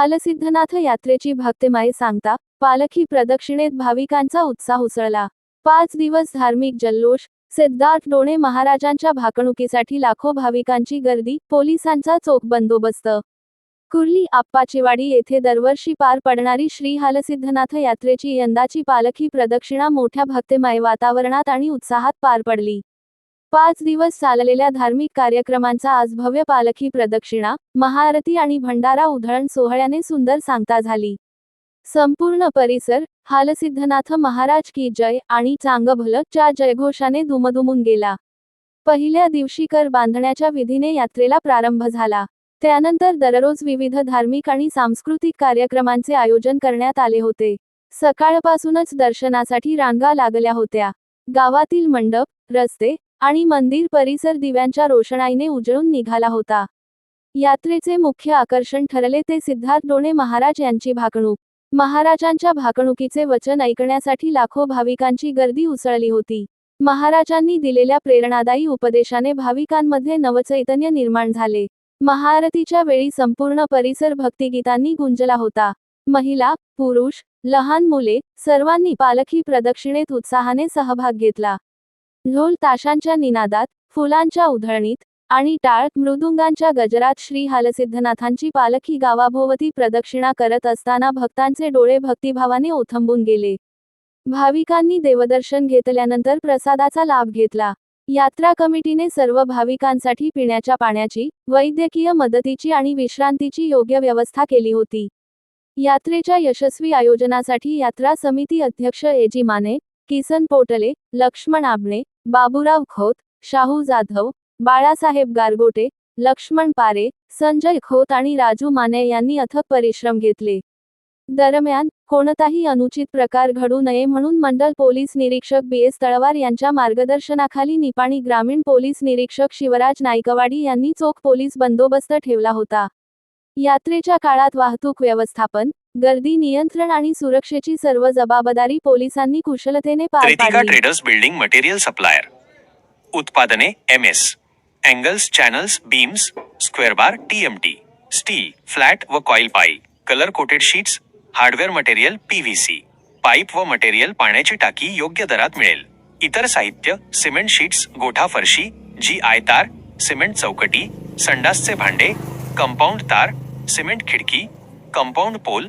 कालसिद्धनाथ यात्रेची भक्तिमाई सांगता पालखी प्रदक्षिणेत भाविकांचा उत्साह उसळला. पाच दिवस धार्मिक जल्लोष सिद्धार्थ डोणे महाराजांच्या भाकणुकीसाठी लाखो भाविकांची गर्दी पोलिसांचा चोख बंदोबस्त. कुर्ली आप्पाचीवाडी येथे दरवर्षी पार पडणारी श्री हालसिद्धनाथ यात्रेची यंदाची पालखी प्रदक्षिणा मोठ्या भक्तिमय वातावरणात आणि उत्साहात पार पडली. पाच दिवस चाललेल्या धार्मिक कार्यक्रमांचा आज भव्य पालखी प्रदक्षिणा महाआरती आणि भंडारा उधळण सोहळ्याने सुंदर सांगता झाली. संपूर्ण परिसर हालसिद्धनाथ महाराज की जय आणि चांगभल च्या जयघोषाने दुमदुमून गेला. पहिल्या दिवशी कर बांधण्याच्या विधीने यात्रेला प्रारंभ झाला. त्यानंतर दररोज विविध धार्मिक आणि सांस्कृतिक कार्यक्रमांचे आयोजन करण्यात आले होते. सकाळपासूनच दर्शनासाठी रांगा लागल्या होत्या. गावातील मंडप रस्ते आणि मंदिर परिसर दिव्यांच्या रोषणाईने उजळून निघाला होता. यात्रेचे मुख्य आकर्षण ठरले ते सिद्धार्थ डोणे महाराज यांची भाकणूक. महाराजांच्या भाकणुकीचे वचन ऐकण्यासाठी लाखो भाविकांची गर्दी उसळली होती. महाराजांनी दिलेल्या प्रेरणादायी उपदेशाने भाविकांमध्ये नवचैतन्य निर्माण झाले. महाआरतीच्या वेळी संपूर्ण परिसर भक्तिगीतांनी गुंजला होता. महिला पुरुष लहान मुले सर्वांनी पालखी प्रदक्षिणेत उत्साहाने सहभाग घेतला. ढोल ताशांच्या निनादात फुलांच्या उधळणीत आणि टाळ मृदुंगांच्या गजरात श्री हालसिद्धनाथांची पालखी गावाभोवती प्रदक्षिणा करत असताना भक्तांचे डोळे भक्तिभावाने ओथंबून गेले. भाविकांनी देवदर्शन घेतल्यानंतर प्रसादाचा लाभ घेतला. यात्रा कमिटीने सर्व भाविकांसाठी पिण्याच्या पाण्याची वैद्यकीय मदतीची आणि विश्रांतीची योग्य व्यवस्था केली होती. यात्रेच्या यशस्वी आयोजनासाठी यात्रा समिती अध्यक्ष एजी माने किसन पोटले लक्ष्मण आबणे बाबूराव खोत शाहू जाधव बाळासाहेब गारगोटे लक्ष्मण पारे संजय खोत आणि राजू माने यांनी अथक परिश्रम घेतले. दरम्यान कोणताही अनुचित प्रकार घडू नये म्हणून मंडल पोलीस निरीक्षक बी. एस. तळवार यांच्या मार्गदर्शनाखाली निपाणी ग्रामीण पोलीस निरीक्षक शिवराज नाईकवाडी यांनी चोख पोलीस बंदोबस्त ठेवला होता. यात्रेच्या काळात वाहतूक व्यवस्थापन गर्दी नियंत्रण आणि सुरक्षेची सर्व जबाबदारी पोलिसांनी कुशलतेने पार पाडली. ट्रेडर्स बिल्डिंग मटेरियल सप्लायर उत्पादने M S angles channels beams square bar TMT steel flat व coil pipe colour coated sheets hardware material PVC pipe व मटेरियल पाण्याची टाकी योग्य दरात मिळेल. इतर साहित्य सिमेंट शीट्स गोठा फरशी जी आय तार सिमेंट चौकटी संडासचे भांडे कंपाऊंड तार सिमेंट खिडकी कंपाऊंड पोल